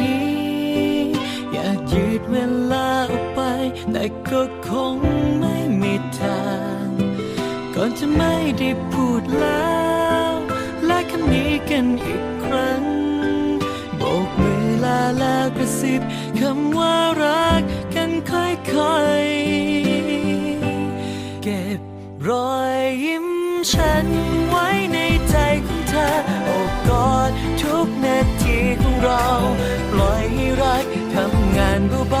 ี้ แต่ก็คงไม่มีทาง ก่อนจะไม่ได้พูดแล้วและคำนี้กันอีกครั้งโบกมือลาแล้วกระซิบคำว่ารักกันค่อยๆ เก็บรอยยิ้มฉันไว้ในใจของเธอโอบกอดทุกนาทีของเรา ปล่อยให้รักทำงานเบา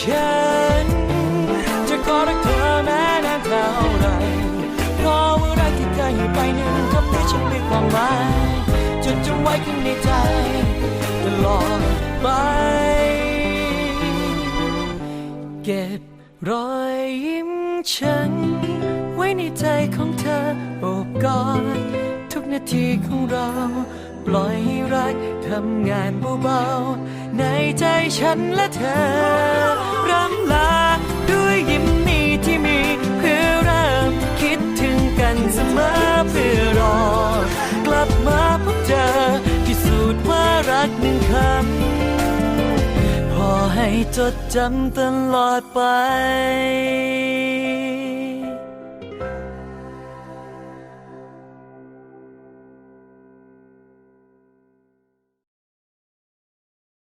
ฉัน จะขอรักเธอแม้นานเท่าไรเพราะว่ารักที่เคยให้ไปนั้นทำให้ฉันมีความหมายจดจำไว้ข้างในใจตลอดไป เก็บรอยยิ้มฉัน ไว้ในใจของเธอโอบกอดทุกนาทีของเรา ปล่อยให้รักทำงานเบาๆในใจฉันและเธอรำลาด้วยยิ้มนี้ที่มี เพื่อเริ่มคิดถึงกันเสมอเพื่อรอ กลับมาพบเจอพิสูจน์ว่ารักหนึ่งคำพอให้จดจำตลอดไป